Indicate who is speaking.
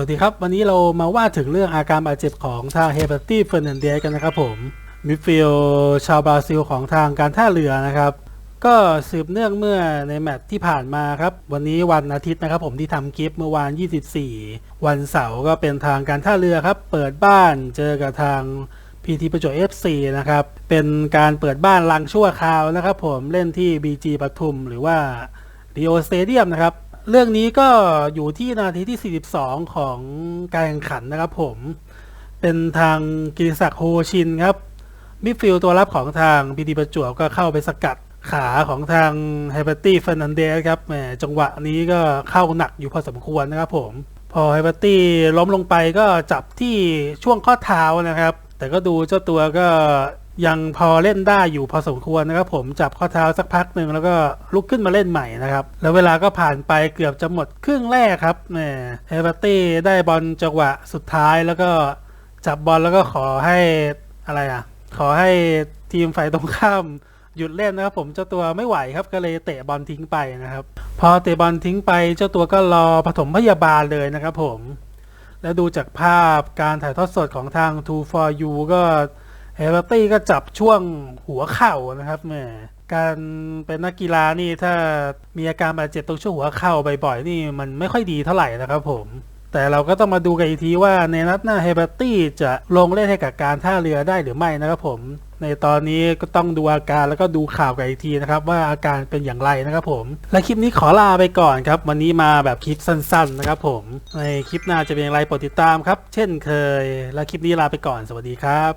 Speaker 1: วัสดีครับ วันนี้เรามาว่าถึงเรื่องอาการบาดเจ็บของทางเฮเบอร์ตี้เฟอร์นันเดสกันนะครับผมมิดฟิลชาวบราซิลของทางการท่าเรือนะครับ ก็สืบเนื่องเมื่อในแมตช์ที่ผ่านมาครับ วันนี้วันอาทิตย์นะครับผมที่ทำคลิปเมื่อวาน 24 วันเสาร์ก็เป็นทางการท่าเรือครับ เปิดบ้านเจอกับทางพีทีประจวบ FC นะครับ เป็นการเปิดบ้านลังชั่วคราวนะครับผมเล่นที่ BG ปทุมหรือว่า d ีโอสเตเดียมนะครับ เรื่องนี้ก็อยู่ที่นาทีที่ 42 ของการแข่งขันนะครับผม เป็นทางกิติศักดิ์โฮชินครับ มิดฟิลด์ตัวรับของทางพีทีประจวบก็เข้าไปสกัดขาของทางไฮเบอร์ตี้เฟรนันเดสครับแหมจังหวะนี้ก็เข้าหนักอยู่พอสมควรนะครับผม พอไฮเบอร์ตี้ล้มลงไปก็จับที่ช่วงข้อเท้านะครับ แต่ก็ดูเจ้าตัวก็ ยังพอเล่นได้อยู่พอสมควรนะครับผมจับข้อเท้าสักพักหนึ่งแล้วก็ลุกขึ้นมาเล่นใหม่นะครับ แล้วเวลาก็ผ่านไปเกือบจะหมดครึ่งแรกครับแหมไฮเบอร์ตี้ได้บอลจังหวะสุดท้ายแล้วก็จับบอลแล้วก็ขอให้อะไรอะ ขอให้ทีมฝ่ายตรงข้ามหยุดเล่นนะครับผมเจ้าตัวไม่ไหวครับก็เลยเตะบอลทิ้งไปนะครับ พอเตะบอลทิ้งไปเจ้าตัวก็รอปฐมพยาบาลเลยนะครับผม แล้วดูจากภาพการถ่ายทอดสดของทาง Two for You ก็ เฮเบอร์ตี้ก็จับช่วงหัวเข่านะครับแหมการเป็นนักกีฬานี่ถ้ามีอาการบาดเจ็บตรงช่วงหัวเข่าบ่อยๆนี่มันไม่ค่อยดีเท่าไหร่นะครับผม แต่เราก็ต้องมาดูกันอีกทีว่าในนัดหน้าเฮเบอร์ตี้จะลงเล่นให้กับการท่าเรือได้หรือไม่นะครับผม ในตอนนี้ก็ต้องดูอาการแล้วก็ดูข่าวกันอีกทีนะครับว่าอาการเป็นอย่างไรนะครับผม และคลิปนี้ขอลาไปก่อนครับ วันนี้มาแบบคลิปสั้น ๆ นะครับผม ในคลิปหน้าจะเป็นอย่างไรโปรดติดตามครับ เช่นเคย และคลิปนี้ลาไปก่อนสวัสดีครับ